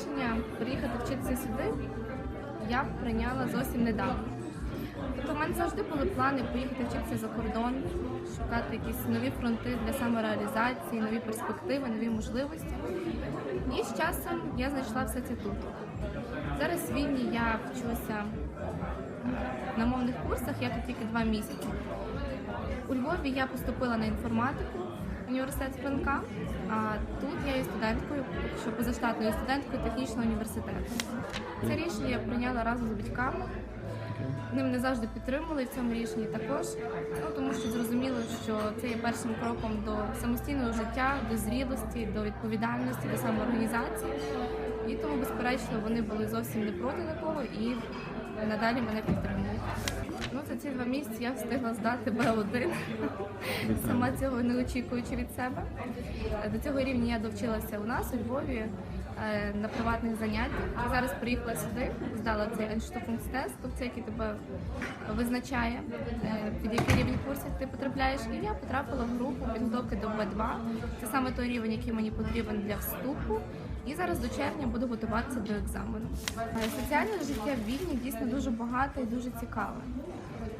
рішення приїхати вчитися сюди я прийняла зовсім недавно. Тобто в мене завжди були плани поїхати вчитися за кордон, шукати якісь нові фронти для самореалізації, нові перспективи, нові можливості. І з часом я знайшла все це тут. Зараз в Вільні я вчуся на мовних курсах, я тут тільки два місяці. У Львові я поступила на інформатику університет Франка, а тут я є студенткою, що позаштатною студенткою технічного університету. Це рішення я прийняла разом з батьками. Вони мене завжди підтримували в цьому рішенні також, ну тому що зрозуміло, що це є першим кроком до самостійного життя, до зрілості, до відповідальності, до самоорганізації. І тому, безперечно, вони були зовсім не проти такого і надалі мене підтримують. Ну, за ці два місяці я встигла здати Б1, сама цього не очікуючи від себе. До цього рівня я довчилася у нас у Львові е, на приватних заняттях. Зараз приїхала сюди, здала цей Einstufungstest, тобто який тебе визначає, е, під який рівень курсів ти потрапляєш. І я потрапила в групу підготовки до Б2. Це саме той рівень, який мені потрібен для вступу. І зараз до червня буду готуватися до екзамену. Е, Соціальне життя в Вільні дійсно дуже багате і дуже цікаве.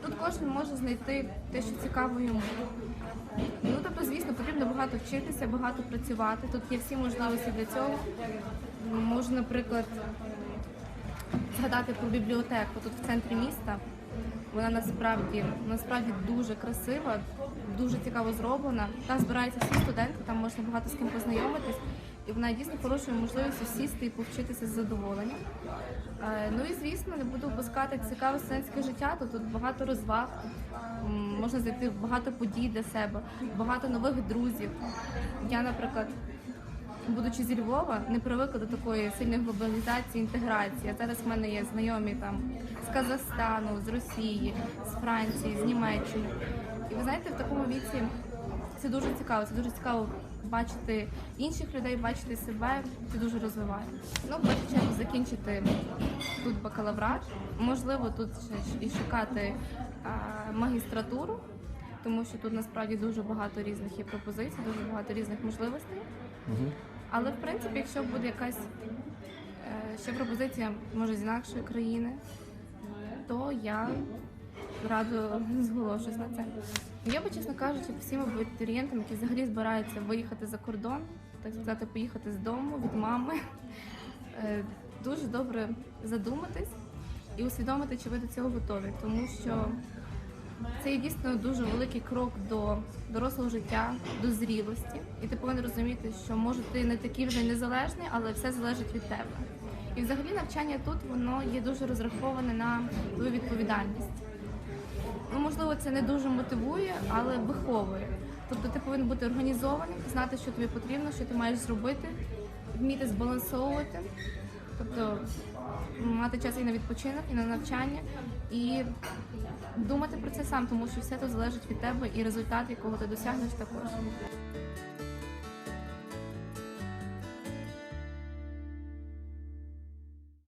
Тут кожен може знайти те, що цікаво йому. Ну тобто, звісно, потрібно багато вчитися, багато працювати. Тут є всі можливості для цього. Можу, наприклад, згадати про бібліотеку тут в центрі міста. Вона насправді насправді дуже красива, дуже цікаво зроблена. Там збираються всі студенти, там можна багато з ким познайомитись, і вона дійсно хорошою можливістю сісти і повчитися з задоволенням. Е, Ну і звісно, не буду опускати цікаве студентське життя. Тут, тут багато розваг, можна знайти багато подій для себе, багато нових друзів. Я, наприклад, будучи зі Львова, не привикла до такої сильної глобалізації, інтеграції. Зараз в мене є знайомі там з Казахстану, з Росії, з Франції, з Німеччини. І ви знаєте, в такому віці це дуже цікаво. Це дуже цікаво бачити інших людей, бачити себе. Це дуже розвиває. Ну, першу закінчити тут бакалаврат. Можливо, тут ще і шукати а, магістратуру, тому що тут насправді дуже багато різних є пропозицій, дуже багато різних можливостей. Але в принципі, якщо буде якась е, ще пропозиція, може з інакшої країни, то я радо зголошусь на це. Я би, чесно кажучи, всім абітурієнтам, які взагалі збираються виїхати за кордон, так сказати, поїхати з дому від мами, е, дуже добре задуматись і усвідомити, чи ви до цього готові, тому що це є дійсно дуже великий крок до дорослого життя, до зрілості. І ти повинен розуміти, що може ти не такий вже незалежний, але все залежить від тебе. І взагалі навчання тут воно є дуже розраховане на твою відповідальність. Ну, можливо, це не дуже мотивує, але виховує. Тобто ти повинен бути організованим, знати, що тобі потрібно, що ти маєш зробити, вміти збалансовувати, тобто мати час і на відпочинок, і на навчання, і думати про це сам, тому що все тут залежить від тебе і результат, якого ти досягнеш також.